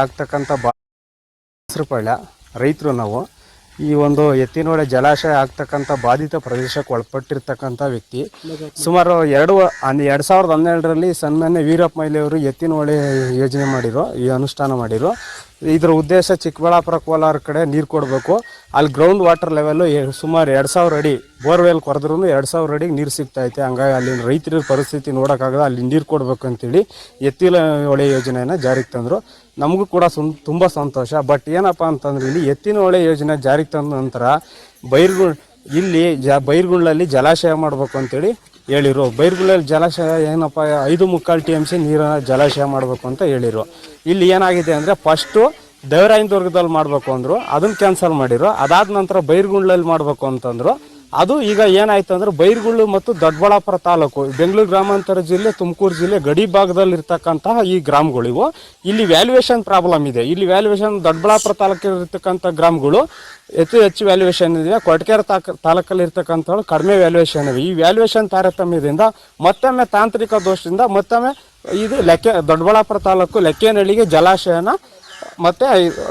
ಆಗ್ತಕ್ಕಂಥ ಬಾ ರೈತರು ನಾವು. ಈ ಒಂದು ಎತ್ತಿನೋಡೆ ಜಲಾಶಯ ಆಗ್ತಕ್ಕಂಥ ಬಾಧಿತ ಪ್ರದೇಶಕ್ಕೆ ಒಳಪಟ್ಟಿರ್ತಕ್ಕಂಥ ವ್ಯಕ್ತಿ. ಸುಮಾರು ಎರಡು ಅಂದ್ ಎರಡು ಸಾವಿರದ ಹನ್ನೆರಡರಲ್ಲಿ ಸನ್ಮಾನ್ಯ ವೀರಪ್ಪ ಮೈಲಿಯವರು ಎತ್ತಿನೊಳೆ ಯೋಜನೆ ಮಾಡಿರೋ, ಈ ಅನುಷ್ಠಾನ ಮಾಡಿರೋ ಇದರ ಉದ್ದೇಶ ಚಿಕ್ಕಬಳ್ಳಾಪುರ ಕೋಲಾರ ಕಡೆ ನೀರು ಕೊಡಬೇಕು. ಅಲ್ಲಿ ಗ್ರೌಂಡ್ ವಾಟರ್ ಲೆವೆಲ್ಲು ಸುಮಾರು ಎರಡು ಸಾವಿರ ಅಡಿ ಬೋರ್ವೆಲ್ ಕೊರೆದ್ರೂ ಎರಡು ಸಾವಿರ ಅಡಿಗೆ ನೀರು ಸಿಗ್ತೈತೆ. ಹಂಗಾಗಿ ಅಲ್ಲಿನ ರೈತರ ಪರಿಸ್ಥಿತಿ ನೋಡೋಕ್ಕಾಗದ ಅಲ್ಲಿ ನೀರು ಕೊಡಬೇಕು ಅಂತೇಳಿ ಎತ್ತಿನ ಹೊಳೆ ಯೋಜನೆಯನ್ನು ಜಾರಿಗೆ ತಂದರು. ನಮಗೂ ಕೂಡ ಸುಮ್ ತುಂಬ ಸಂತೋಷ. ಬಟ್ ಏನಪ್ಪ ಅಂತಂದ್ರೆ ಇಲ್ಲಿ ಎತ್ತಿನ ಹೊಳೆ ಯೋಜನೆ ಜಾರಿಗೆ ತಂದ ನಂತರ ಬೈರ್ಗು ಇಲ್ಲಿ ಜ ಬೈರ್ಗುಂಡ್ಲಲ್ಲಿ ಜಲಾಶಯ ಮಾಡಬೇಕು ಅಂತೇಳಿ ಹೇಳಿರು. ಬೈರ್ಗುಳಲ್ಲಿ ಜಲಾಶಯ ಏನಪ್ಪ, ಐದು ಮುಕ್ಕಾಲು ಟಿ ಎಂ ಸಿ ನೀರನ್ನು ಜಲಾಶಯ ಮಾಡಬೇಕು ಅಂತ ಹೇಳಿರು. ಇಲ್ಲಿ ಏನಾಗಿದೆ ಅಂದರೆ ಫಸ್ಟು ದೇವರಾಯನದುರ್ಗದಲ್ಲಿ ಮಾಡಬೇಕು ಅಂದರು, ಅದನ್ನು ಕ್ಯಾನ್ಸಲ್ ಮಾಡಿರು. ಅದಾದ ನಂತರ ಬೈರ್ಗುಂಡ್ಲಲ್ಲಿ ಮಾಡಬೇಕು ಅಂತಂದರು. ಅದು ಈಗ ಏನಾಯ್ತು ಅಂದ್ರೆ ಬೈರ್ಗುಳ್ಳು ಮತ್ತು ದೊಡ್ಡಬಳ್ಳಾಪುರ ತಾಲೂಕು, ಬೆಂಗಳೂರು ಗ್ರಾಮಾಂತರ ಜಿಲ್ಲೆ, ತುಮಕೂರು ಜಿಲ್ಲೆ ಗಡಿ ಭಾಗದಲ್ಲಿ ಇರ್ತಕ್ಕಂತಹ ಈ ಗ್ರಾಮಗಳಿವು ಇಲ್ಲಿ ವ್ಯಾಲ್ಯೂಯೇಷನ್ ಪ್ರಾಬ್ಲಮ್ ಇದೆ. ಇಲ್ಲಿ ವ್ಯಾಲ್ಯೂಯೇಷನ್ ದೊಡ್ಡಬಳ್ಳಾಪುರ ತಾಲೂಕಲ್ಲಿ ಇರ್ತಕ್ಕಂಥ ಗ್ರಾಮಗಳು ಹೆಚ್ಚು ಹೆಚ್ಚು ವ್ಯಾಲ್ಯೂಯೇಷನ್ ಇದೆ ಕೊಟ್ಕೇರ್ ತಾಕ ತಾಲೂಕಲ್ಲಿ ಇರ್ತಕ್ಕಂಥವ್ರು ಕಡಿಮೆ ವ್ಯಾಲ್ಯೂಯೇಷನ್ ಇವೆ. ಈ ವ್ಯಾಲ್ಯೂಯೇಷನ್ ತಾರತಮ್ಯದಿಂದ ಮತ್ತೊಮ್ಮೆ ತಾಂತ್ರಿಕ ದೋಷದಿಂದ ಮತ್ತೊಮ್ಮೆ ಇದು ಲೆಕ್ಕೆ, ದೊಡ್ಡಬಳ್ಳಾಪುರ ತಾಲೂಕು ಲೆಕ್ಕೇನಹಳ್ಳಿಗೆ ಜಲಾಶಯನ ಮತ್ತೆ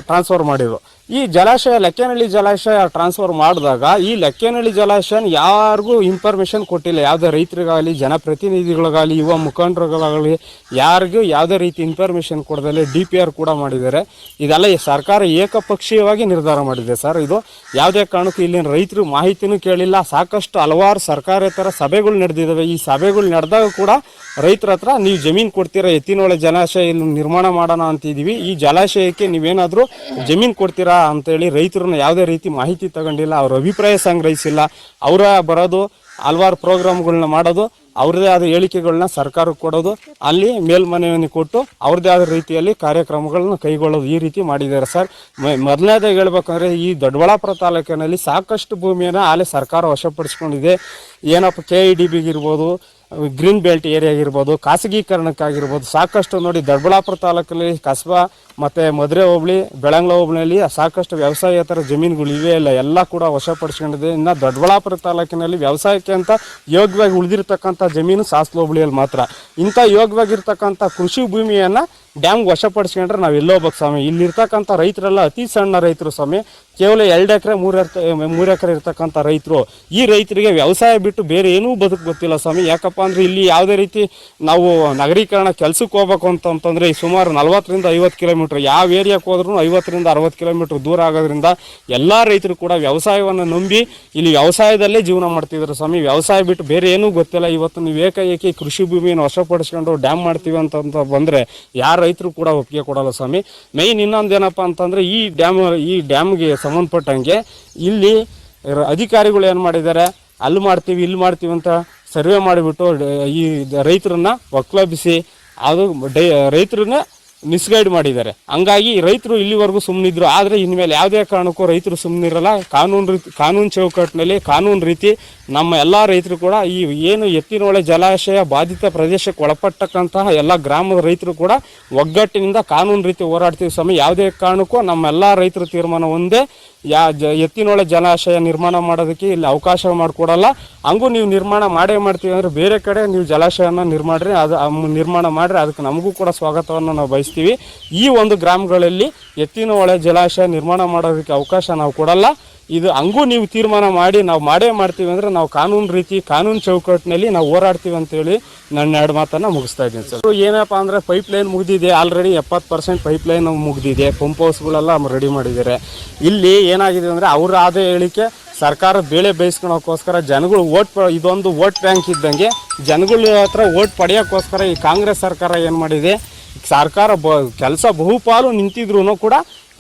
ಟ್ರಾನ್ಸ್ಫರ್ ಮಾಡಿದ್ರು. ಈ ಜಲಾಶಯ ಲೆಕ್ಕೇನಹಳ್ಳಿ ಜಲಾಶಯ ಟ್ರಾನ್ಸ್ಫರ್ ಮಾಡಿದಾಗ ಈ ಲೆಕ್ಕೇನಹಳ್ಳಿ ಜಲಾಶಯ ಯಾರಿಗೂ ಇನ್ಫಾರ್ಮೇಷನ್ ಕೊಟ್ಟಿಲ್ಲ. ಯಾವುದೇ ರೈತರಿಗಾಗಲಿ, ಜನಪ್ರತಿನಿಧಿಗಳಿಗಾಗಲಿ, ಯುವ ಮುಖಂಡರುಗಳಾಗಲಿ, ಯಾರಿಗೂ ಯಾವುದೇ ರೀತಿ ಇನ್ಫಾರ್ಮೇಷನ್ ಕೊಡದಲ್ಲಿ ಡಿ ಪಿ ಆರ್ ಕೂಡ ಮಾಡಿದ್ದಾರೆ. ಇದೆಲ್ಲ ಸರ್ಕಾರ ಏಕಪಕ್ಷೀಯವಾಗಿ ನಿರ್ಧಾರ ಮಾಡಿದೆ ಸರ್. ಇದು ಯಾವುದೇ ಕಾರಣಕ್ಕೂ ಇಲ್ಲಿನ ರೈತರು ಮಾಹಿತಿನೂ ಕೇಳಿಲ್ಲ. ಸಾಕಷ್ಟು ಹಲವಾರು ಸರ್ಕಾರೇತರ ಸಭೆಗಳು ನಡೆದಿದ್ದಾವೆ. ಈ ಸಭೆಗಳು ನಡೆದಾಗ ಕೂಡ ರೈತರ ಹತ್ರ ನೀವು ಜಮೀನು ಕೊಡ್ತೀರಾ ಎತ್ತಿನೊಳೆ ಜಲಾಶಯ ನಿರ್ಮಾಣ ಮಾಡೋಣ ಅಂತಿದ್ದೀವಿ. ಈ ಜಲಾಶಯಕ್ಕೆ ನೀವೇನಾದರೂ ಜಮೀನು ಕೊಡ್ತೀರಾ ಅಂತೇಳಿ ರೈತರನ್ನ ಯಾವುದೇ ರೀತಿ ಮಾಹಿತಿ ತಗೊಂಡಿಲ್ಲ ಅವ್ರ ಅಭಿಪ್ರಾಯ ಸಂಗ್ರಹಿಸಿಲ್ಲ ಅವರ ಬರೋದು ಹಲವಾರು ಪ್ರೋಗ್ರಾಮ್ಗಳನ್ನ ಮಾಡೋದು, ಅವ್ರದ್ದೇ ಆದ ಹೇಳಿಕೆಗಳನ್ನ ಸರ್ಕಾರಕ್ಕೆ ಕೊಡೋದು, ಅಲ್ಲಿ ಮೇಲ್ಮನವಿಯನ್ನು ಕೊಟ್ಟು ಅವ್ರದ್ದೇ ಆದ ರೀತಿಯಲ್ಲಿ ಕಾರ್ಯಕ್ರಮಗಳನ್ನ ಕೈಗೊಳ್ಳೋದು ಈ ರೀತಿ ಮಾಡಿದ್ದಾರೆ ಸರ್. ಮೊದಲನೇದಾಗಿ ಹೇಳ್ಬೇಕಂದ್ರೆ ಈ ದೊಡ್ಡಬಳ್ಳಾಪುರ ತಾಲೂಕಿನಲ್ಲಿ ಸಾಕಷ್ಟು ಭೂಮಿಯನ್ನು ಅಲ್ಲಿ ಸರ್ಕಾರ ವಶಪಡಿಸ್ಕೊಂಡಿದೆ. ಏನಪ್ಪ ಕೆ ಇ ಡಿ ಬಿಗಿರ್ಬೋದು ಗ್ರೀನ್ ಬೆಲ್ಟ್ ಏರಿಯಾ ಆಗಿರ್ಬೋದು ಖಾಸಗೀಕರಣಕ್ಕಾಗಿರ್ಬೋದು, ಸಾಕಷ್ಟು ನೋಡಿ ದೊಡ್ಡಬಳ್ಳಾಪುರ ತಾಲೂಕಲ್ಲಿ ಕಸ್ಬಾ ಮತ್ತು ಮಧುರೆ ಹೋಬಳಿ, ಬೆಳಂಗ್ಲ ಹೋಬಳಿಯಲ್ಲಿ ಸಾಕಷ್ಟು ವ್ಯವಸಾಯೇತರ ಜಮೀನುಗಳು ಇವೆ ಇಲ್ಲ ಎಲ್ಲ ಕೂಡ ವಶಪಡಿಸ್ಕೊಂಡಿದೆ. ಇನ್ನು ದೊಡ್ಡಬಳ್ಳಾಪುರ ತಾಲೂಕಿನಲ್ಲಿ ವ್ಯವಸಾಯಕ್ಕೆ ಅಂತ ಯೋಗ್ಯವಾಗಿ ಉಳಿದಿರ್ತಕ್ಕಂಥ ಜಮೀನು ಸಾಸ್ಲು ಹೋಬಳಿಯಲ್ಲಿ ಮಾತ್ರ. ಇಂಥ ಯೋಗ್ಯವಾಗಿರ್ತಕ್ಕಂಥ ಕೃಷಿ ಭೂಮಿಯನ್ನು ಡ್ಯಾಮ್ ವಶಪಡಿಸ್ಕೊಂಡ್ರೆ ನಾವು ಎಲ್ಲೋ ಹೋಗ್ಬೇಕು ಸ್ವಾಮಿ. ಇಲ್ಲಿರ್ತಕ್ಕಂಥ ರೈತರೆಲ್ಲ ಅತಿ ಸಣ್ಣ ರೈತರು ಸ್ವಾಮಿ. ಕೇವಲ ಎರಡು ಎಕರೆ, ಮೂರು ಮೂರು ಎಕರೆ ಇರ್ತಕ್ಕಂಥ ರೈತರು. ಈ ರೈತರಿಗೆ ವ್ಯವಸಾಯ ಬಿಟ್ಟು ಬೇರೆ ಏನೂ ಬದುಕು ಗೊತ್ತಿಲ್ಲ ಸ್ವಾಮಿ. ಯಾಕಪ್ಪ ಅಂದರೆ ಇಲ್ಲಿ ಯಾವುದೇ ರೀತಿ ನಾವು ನಗರೀಕರಣ ಕೆಲಸಕ್ಕೆ ಹೋಗ್ಬೇಕು ಅಂತಂತಂದರೆ ಸುಮಾರು ನಲ್ವತ್ತರಿಂದ ಐವತ್ತು ಕಿಲೋಮೀಟ್ರ್. ಯಾವ ಏರಿಯಾಕ್ಕೆ ಹೋದ್ರೂ ಐವತ್ತರಿಂದ ಅರವತ್ತು ಕಿಲೋಮೀಟ್ರ್ ದೂರ ಆಗೋದ್ರಿಂದ ಎಲ್ಲ ರೈತರು ಕೂಡ ವ್ಯವಸಾಯವನ್ನು ನಂಬಿ ಇಲ್ಲಿ ವ್ಯವಸಾಯದಲ್ಲೇ ಜೀವನ ಮಾಡ್ತಿದ್ರು ಸ್ವಾಮಿ. ವ್ಯವಸಾಯ ಬಿಟ್ಟು ಬೇರೆ ಏನೂ ಗೊತ್ತಿಲ್ಲ. ಇವತ್ತು ನೀವು ಏಕಾಏಕಿ ಕೃಷಿ ಭೂಮಿಯನ್ನು ವಶಪಡಿಸ್ಕೊಂಡು ಡ್ಯಾಮ್ ಮಾಡ್ತೀವಿ ಅಂತ ಬಂದರೆ ಯಾರ ರೈತರು ಕೂಡ ಒಪ್ಪಿಗೆ ಕೊಡಲ್ಲ ಸ್ವಾಮಿ. ಮೈನ್ ಇನ್ನೊಂದು ಏನಪ್ಪ ಅಂತಂದರೆ ಈ ಡ್ಯಾಮ್ ಈ ಡ್ಯಾಮ್ಗೆ ಸಂಬಂಧಪಟ್ಟಂಗೆ ಇಲ್ಲಿ ಅಧಿಕಾರಿಗಳು ಏನು ಮಾಡಿದ್ದಾರೆ? ಅಲ್ಲಿ ಮಾಡ್ತೀವಿ, ಇಲ್ಲಿ ಮಾಡ್ತೀವಿ ಅಂತ ಸರ್ವೆ ಮಾಡಿಬಿಟ್ಟು ಈ ರೈತರನ್ನ ಒಕ್ಲಬಿಸಿ ಅದು ಡೈ, ರೈತರನ್ನ ಮಿಸ್ಗೈಡ್ ಮಾಡಿದ್ದಾರೆ. ಹಂಗಾಗಿ ರೈತರು ಇಲ್ಲಿವರೆಗೂ ಸುಮ್ಮನಿದ್ರು ಆದರೆ ಇನ್ಮೇಲೆ ಯಾವುದೇ ಕಾರಣಕ್ಕೂ ರೈತರು ಸುಮ್ಮನಿರಲ್ಲ ಕಾನೂನು ರೀತಿ, ಕಾನೂನು ಚೌಕಟ್ಟಿನಲ್ಲಿ ಕಾನೂನು ರೀತಿ ನಮ್ಮ ಎಲ್ಲ ರೈತರು ಕೂಡ ಈ ಏನು ಎತ್ತಿನೊಳೆ ಜಲಾಶಯ ಬಾಧಿತ ಪ್ರದೇಶಕ್ಕೆ ಒಳಪಟ್ಟಕ್ಕಂತಹ ಎಲ್ಲ ಗ್ರಾಮದ ರೈತರು ಕೂಡ ಒಗ್ಗಟ್ಟಿನಿಂದ ಕಾನೂನು ರೀತಿ ಹೋರಾಡ್ತೀವಿ ಸ್ವಾಮಿ ಯಾವುದೇ ಕಾರಣಕ್ಕೂ ನಮ್ಮೆಲ್ಲ ರೈತರ ತೀರ್ಮಾನ ಒಂದೇ. ಯಾ ಜ ಎತ್ತಿನೊಳೆ ಜಲಾಶಯ ನಿರ್ಮಾಣ ಮಾಡೋದಕ್ಕೆ ಇಲ್ಲಿ ಅವಕಾಶ ಮಾಡಿಕೊಡಲ್ಲ. ಹಂಗೂ ನೀವು ನಿರ್ಮಾಣ ಮಾಡೇ ಮಾಡ್ತೀವಿ ಅಂದರೆ ಬೇರೆ ಕಡೆ ನೀವು ಜಲಾಶಯನ ನಿರ್ಮಾಡ್ರಿ, ಅದು ನಿರ್ಮಾಣ ಮಾಡಿರಿ, ಅದಕ್ಕೆ ನಮಗೂ ಕೂಡ ಸ್ವಾಗತವನ್ನು ನಾವು ಬಯಸ್ತೀವಿ. ಈ ಒಂದು ಗ್ರಾಮಗಳಲ್ಲಿ ಎತ್ತಿನೊಳೆ ಜಲಾಶಯ ನಿರ್ಮಾಣ ಮಾಡೋದಕ್ಕೆ ಅವಕಾಶ ನಾವು ಕೊಡಲ್ಲ. ಇದು ಹಂಗೂ ನೀವು ತೀರ್ಮಾನ ಮಾಡಿ, ನಾವು ಮಾಡೇ ಮಾಡ್ತೀವಿ ಅಂದರೆ ನಾವು ಕಾನೂನು ರೀತಿ, ಕಾನೂನು ಚೌಕಟ್ಟಿನಲ್ಲಿ ನಾವು ಹೋರಾಡ್ತೀವಿ ಅಂತೇಳಿ ನನ್ನ ಎರಡು ಮಾತನ್ನು ಮುಗಿಸ್ತಾ ಇದ್ದೀನಿ ಸರ್. ಏನಪ್ಪ ಅಂದರೆ ಪೈಪ್ ಲೈನ್ ಮುಗಿದಿದೆ ಆಲ್ರೆಡಿ ಎಪ್ಪತ್ತು ಪರ್ಸೆಂಟ್ ಪೈಪ್ ಲೈನ್ ಮುಗಿದಿದೆ ಪಂಪ್ ಹೌಸ್ಗಳೆಲ್ಲ ರೆಡಿ ಮಾಡಿದ್ದಾರೆ. ಇಲ್ಲಿ ಏನಾಗಿದೆ ಅಂದರೆ ಅವ್ರ ಆದ ಹೇಳಿಕೆ ಸರ್ಕಾರ ಬೇಳೆ ಬೇಯಿಸ್ಕೊಳಕ್ಕೋಸ್ಕರ ಜನಗಳು ಓಟ್ ಇದೊಂದು ವೋಟ್ ಬ್ಯಾಂಕ್ ಇದ್ದಂಗೆ ಜನಗಳ ಹತ್ರ ಓಟ್ ಪಡೆಯೋಕ್ಕೋಸ್ಕರ ಈ ಕಾಂಗ್ರೆಸ್ ಸರ್ಕಾರ ಏನು ಮಾಡಿದೆ? ಸರ್ಕಾರ ಬ ಕೆಲಸ ಬಹುಪಾಲು ನಿಂತಿದ್ರು ಕೂಡ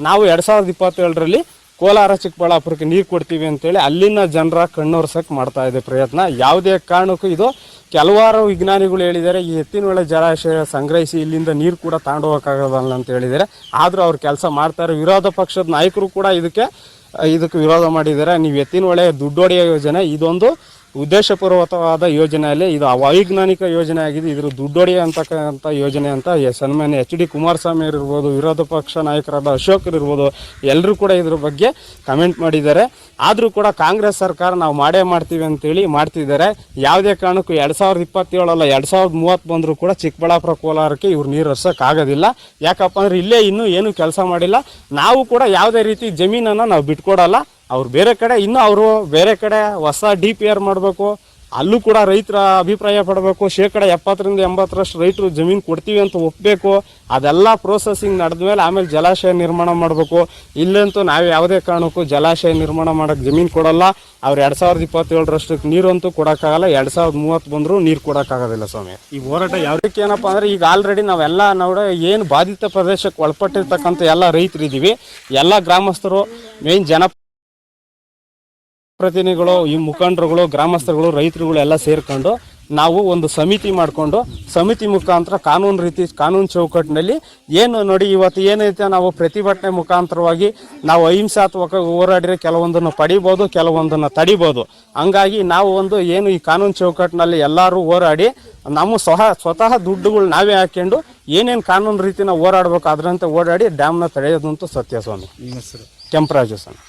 ನಾವು ಎರಡು ಸಾವಿರದ ಇಪ್ಪತ್ತೇಳರಲ್ಲಿ ಕೋಲಾರ, ಚಿಕ್ಕಬಳ್ಳಾಪುರಕ್ಕೆ ನೀರು ಕೊಡ್ತೀವಿ ಅಂತೇಳಿ ಅಲ್ಲಿನ ಜನರ ಕಣ್ಣೊರ್ಸಕ್ಕೆ ಮಾಡ್ತಾ ಇದೆ ಪ್ರಯತ್ನ. ಯಾವುದೇ ಕಾರಣಕ್ಕೂ ಇದು ಕೆಲವಾರು ವಿಜ್ಞಾನಿಗಳು ಹೇಳಿದ್ದಾರೆ, ಈ ಎತ್ತಿನೊಳೆ ಜಲಾಶಯ ಸಂಗ್ರಹಿಸಿ ಇಲ್ಲಿಂದ ನೀರು ಕೂಡ ತಗೊಂಡು ಹೋಗೋಕ್ಕಾಗೋದಲ್ಲ ಅಂತ ಹೇಳಿದ್ದಾರೆ. ಆದರೂ ಅವ್ರು ಕೆಲಸ ಮಾಡ್ತಾರೆ. ವಿರೋಧ ಪಕ್ಷದ ನಾಯಕರು ಕೂಡ ಇದಕ್ಕೆ ಇದಕ್ಕೆ ವಿರೋಧ ಮಾಡಿದ್ದಾರೆ. ನೀವು ಎತ್ತಿನೊಳೆ ದುಡ್ಡು ಹೊಡೆಯೋ ಯೋಜನೆ, ಇದೊಂದು ಉದ್ದೇಶಪೂರ್ವಕವಾದ ಯೋಜನೆಯಲ್ಲಿ ಇದು ಅವೈಜ್ಞಾನಿಕ ಯೋಜನೆ ಆಗಿದೆ. ಇದ್ರ ದುಡ್ಡೊಡಿ ಅಂತಕ್ಕಂಥ ಯೋಜನೆ ಅಂತ ಸನ್ಮಾನ್ಯ ಎಚ್ ಡಿ ಕುಮಾರಸ್ವಾಮಿ ಇರ್ಬೋದು, ವಿರೋಧ ಪಕ್ಷ ನಾಯಕರಾದ ಅಶೋಕ್ ಇರ್ಬೋದು ಎಲ್ಲರೂ ಕೂಡ ಇದ್ರ ಬಗ್ಗೆ ಕಮೆಂಟ್ ಮಾಡಿದ್ದಾರೆ. ಆದರೂ ಕೂಡ ಕಾಂಗ್ರೆಸ್ ಸರ್ಕಾರ ನಾವು ಮಾಡೇ ಮಾಡ್ತೀವಿ ಅಂತೇಳಿ ಮಾಡ್ತಿದ್ದಾರೆ. ಯಾವುದೇ ಕಾರಣಕ್ಕೂ ಎರಡು ಸಾವಿರದ ಇಪ್ಪತ್ತೇಳಲ್ಲ, ಎರಡು ಸಾವಿರದ ಮೂವತ್ತು ಬಂದರೂ ಕೂಡ ಚಿಕ್ಕಬಳ್ಳಾಪುರ ಕೋಲಾರಕ್ಕೆ ಇವ್ರು ನೀರು ಹರ್ಸೋಕ್ಕಾಗೋದಿಲ್ಲ ಯಾಕಪ್ಪ ಅಂದರೆ ಇಲ್ಲೇ ಇನ್ನೂ ಏನು ಕೆಲಸ ಮಾಡಿಲ್ಲ. ನಾವು ಕೂಡ ಯಾವುದೇ ರೀತಿ ಜಮೀನನ್ನು ನಾವು ಬಿಟ್ಕೊಡಲ್ಲ. ಅವ್ರು ಬೇರೆ ಕಡೆ ಇನ್ನೂ ಅವರು ಬೇರೆ ಕಡೆ ಹೊಸ ಡಿ ಪಿ ಆರ್ ಮಾಡಬೇಕು. ಅಲ್ಲೂ ಕೂಡ ರೈತರ ಅಭಿಪ್ರಾಯ ಪಡಬೇಕು. ಶೇಕಡ ಎಪ್ಪತ್ತರಿಂದ ಎಂಬತ್ತರಷ್ಟು ರೈತರು ಜಮೀನು ಕೊಡ್ತೀವಿ ಅಂತ ಒಪ್ಪಬೇಕು ಅದೆಲ್ಲ ಪ್ರೋಸೆಸಿಂಗ್ ನಡೆದ್ಮೇಲೆ ಆಮೇಲೆ ಜಲಾಶಯ ನಿರ್ಮಾಣ ಮಾಡಬೇಕು. ಇಲ್ಲಂತೂ ನಾವು ಯಾವುದೇ ಕಾರಣಕ್ಕೂ ಜಲಾಶಯ ನಿರ್ಮಾಣ ಮಾಡೋಕ್ಕೆ ಜಮೀನು ಕೊಡಲ್ಲ. ಅವ್ರು ಎರಡು ಸಾವಿರದ ಇಪ್ಪತ್ತೇಳರಷ್ಟಕ್ಕೆ ನೀರಂತೂ ಕೊಡೋಕ್ಕಾಗಲ್ಲ. ಎರಡು ಸಾವಿರದ ಮೂವತ್ತು ಬಂದರೂ ನೀರು ಕೊಡೋಕ್ಕಾಗೋದಿಲ್ಲ ಸ್ವಾಮಿ. ಈ ಹೋರಾಟ ಯಾವುದಕ್ಕೆ ಏನಪ್ಪ ಅಂದರೆ ಈಗ ಆಲ್ರೆಡಿ ನಾವೆಲ್ಲ ನೋಡ ಏನು ಬಾಧಿತ ಪ್ರದೇಶಕ್ಕೆ ಒಳಪಟ್ಟಿರ್ತಕ್ಕಂಥ ಎಲ್ಲ ರೈತರಿದ್ದೀವಿ ಎಲ್ಲ ಗ್ರಾಮಸ್ಥರು ಮೇನ್ ಜನ ಪ್ರತಿನಿಧಿಗಳು ಈ ಮುಖಂಡರುಗಳು ಗ್ರಾಮಸ್ಥರುಗಳು ರೈತರುಗಳು ಎಲ್ಲ ಸೇರ್ಕೊಂಡು ನಾವು ಒಂದು ಸಮಿತಿ ಮಾಡಿಕೊಂಡು ಸಮಿತಿ ಮುಖಾಂತರ ಕಾನೂನು ರೀತಿ ಕಾನೂನು ಚೌಕಟ್ಟಿನಲ್ಲಿ ಏನು ನೋಡಿ ಇವತ್ತು ಏನೈತೆ ನಾವು ಪ್ರತಿಭಟನೆ ಮುಖಾಂತರವಾಗಿ ನಾವು ಅಹಿಂಸಾತ್ಮಕ ಹೋರಾಡಿದ್ರೆ ಕೆಲವೊಂದನ್ನು ಪಡಿಬೋದು ಕೆಲವೊಂದನ್ನು ತಡಿಬೋದು. ಹಂಗಾಗಿ ನಾವು ಒಂದು ಏನು ಈ ಕಾನೂನು ಚೌಕಟ್ಟಿನಲ್ಲಿ ಎಲ್ಲರೂ ಹೋರಾಡಿ ನಮ್ಮ ಸಹ ಸ್ವತಃ ದುಡ್ಡುಗಳು ನಾವೇ ಹಾಕ್ಕೊಂಡು ಏನೇನು ಕಾನೂನು ರೀತಿನ ನಾವು ಹೋರಾಡ್ಬೇಕು ಅದರಂತೆ ಓಡಾಡಿ ಡ್ಯಾಮ್ನ ತಡೆಯೋದಂತೂ ಸತ್ಯ ಸ್ವಾಮಿ ಕೆಂಪರಾಜು ಸ್ವಾಮಿ